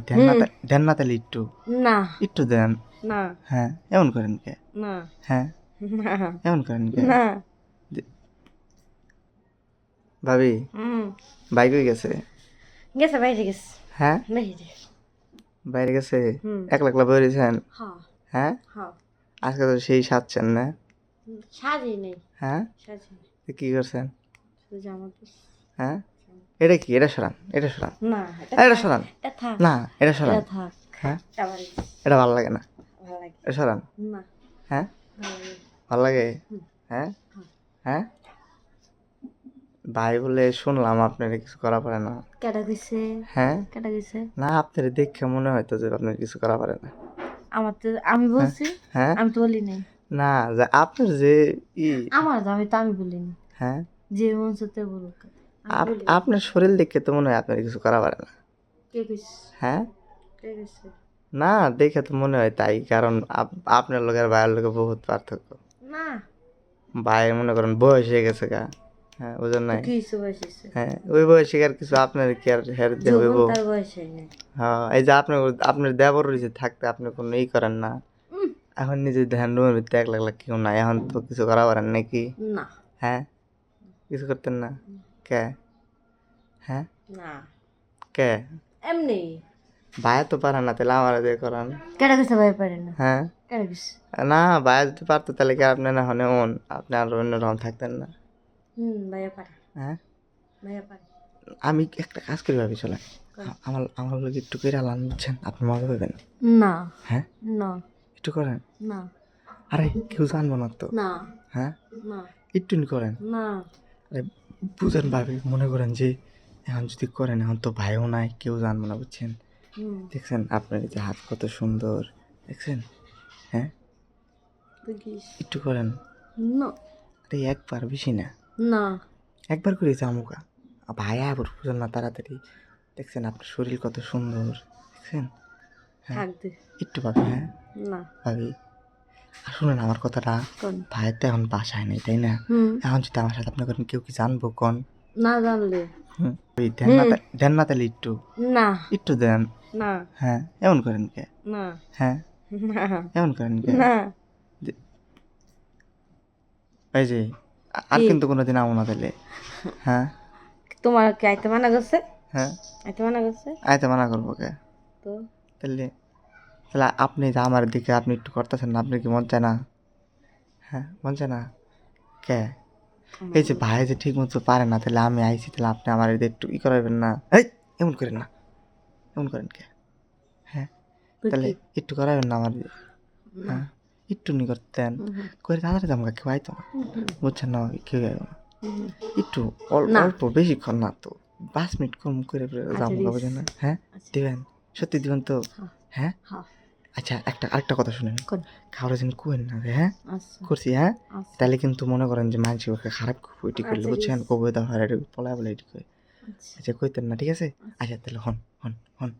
তা- দেন না তাহলে একটু না। একটু দেন। না। হ্যাঁ এমন করেন কে? না। হ্যাঁ। এমন করেন কে? না। ভাবি হুম। বাইক গেছে? গেছে বাইরে গেছে। হ্যাঁ? বাইরে। বাইরে গেছে? হুম। একলা একলা বেরিয়েছেন হ্যাঁ। হ্যাঁ? হ্যাঁ। আজকে তো সেই সাজছেন না? সাজি নেই। হ্যাঁ? সাজি কি করছেন? জামা। হ্যাঁ? এটা কি? এটা সরান এটা সরান। না এটা সরান। এটা থাক। না এটা সরান। এটা থাক। হ্যাঁ? এটা ভালো লাগে না। ভালো লাগে। এটা সরান। না। হ্যাঁ? ভালো লাগে। হুম। হ্যাঁ? হ্যাঁ। ভাই বলে শুনলাম আপনার কিছু করা পারে না। কেটা গেছে হ্যাঁ? কেটা গেছে না আপনার দেখে মনে হয়তো যে আপনার কিছু করা পারে না। আমার তো আমি বলছি? হ্যাঁ? আমি তো বলি নাই। না যে আপনার যে ই আমার আমি তো আমি বলিনি। হ্যাঁ? যে মন সাথে বলুক। আপ- বলি। আপনার শরীর দেখে তো মনে হয় আপনার কিছু করা পারে না কে কইছে হ্যাঁ কে কইছে না দেখে তো মনে হয় তাই কারণ আপ- আপনার লোকের ভাইয়ের লোকে বহুত পার্থক্য না ভাইয়ের মনে করেন বয়স হয়ে গেছে গা হ্যাঁ ওজন নাই কি হইছে বয়স হইছে হ্যাঁ ওই বয়সে আর কিছু আপনার কি আর হের দিয়ে হইব যখন তার বয়স হয় নাই হ্যাঁ এই যে আপনার আপনার দেবর রয়েছে থাকতে আপনি কোনো ই করেন না উম, এখন নিজে ধ্যান রুমের ভিতরে এক লাখ লাখ কেউ নাই এখন তো কিছু করা পারেন নাকি না হ্যাঁ কিছু করতেন না কে? হ্যাঁ? না। কে? এমনি। ভাইয়া তো পারে না তাহলে আমার দিয়ে করান। কেটা গেছে ভাই পারে না? হ্যাঁ? গেছে না ভাইয়া যদি পারতো তাহলে কি আপনি না হনে ওন আপনি আর অন্য রকম থাকতেন না। হুম ভাইয়া পারে। হ্যাঁ? ভাইয়া পারে। আমি একটা কাজ করি ভাবি চলে আমার আমার লোক একটু করে আলান বুঝছেন? আপনি মজা পাবেন না। হ্যাঁ? না। একটু করেন? না। আরে কেউ জানব না তো। না। হ্যাঁ? না। একটু করেন। না। আরে বুঝেন ভাবি মনে করেন যে এখন যদি করেন এখন তো ভাইও নাই কেউ জানব না বুঝছেন? দেখছেন আপনার এই যে হাত কত সুন্দর দেখছেন? হ্যাঁ? একটু করেন। না। আরে একবার বেশি না। না। একবার করে জামুকা ভাইয়া আবার বুঝেন না তাড়াতাড়ি। দেখছেন আপনার শরীর কত সুন্দর দেখছেন? হ্যাঁ? একটু ভাবি হ্যাঁ? না। ভাবি শুনেন আমার কথাটা ভাইয়ের তো এখন বাসায় নেই তাই না? এখন যদি আমার সাথে আপনি করেন কেউ কি জানব কোন? না জানলে। দেন না তা- দেন না তাহলে একটু না। একটু দেন। না। হ্যাঁ এমন করেন কে? না। হ্যাঁ? এমন করেন কে? না। এই যে আর কিন্তু কোনোদিন আমো না তাহলে হ্যাঁ? তোমার কি আইতে মানা করছে? হ্যাঁ। আইতে মানা করছে? আইতে মানা করব কে? তো? তাহলে তাহলে আপনি যে আমার দিকে আপনি একটু করতেছেন না আপনি কি মন চায় না? হ্যাঁ মন চায় না? কে? এই যে ভাই যে ঠিক মতো পারে না তাহলে আমি আইছি তাহলে আপনি আমার এদের একটু ই করাবেন না। এই এমন করেন না। এমন করেন কে? হ্যাঁ তাহলে একটু করাবেন না আমার? হ্যাঁ একটু নি করতেন। করে তাড়াতাড়ি আমাকে কেউ আইতো না বুঝছেন না কেউ আইব না একটু অল- অল্প বেশিক্ষণ না তো পাঁচ মিনিট কম করে যাব ঠিক বুঝেন না? হ্যাঁ আচ্ছা। দিবেন সত্যি দিবেন তো? হ্যাঁ। আচ্ছা একটা আরেকটা কথা শুনেন? খাওয়ার জন্য কুয়েন না রে, হ্যাঁ? আচ্ছা। করছি হ্যাঁ? আচ্ছা। তাহলে কিন্তু মনে করেন যে মানুষ ওকে খারাপ এটি করলে আচ্ছা, বুঝছেন? কবে দাও হয় পলায় বলে এটি করে। আচ্ছা। কইতেন না ঠিক আছে? আচ্ছা তাহলে হন হন হন।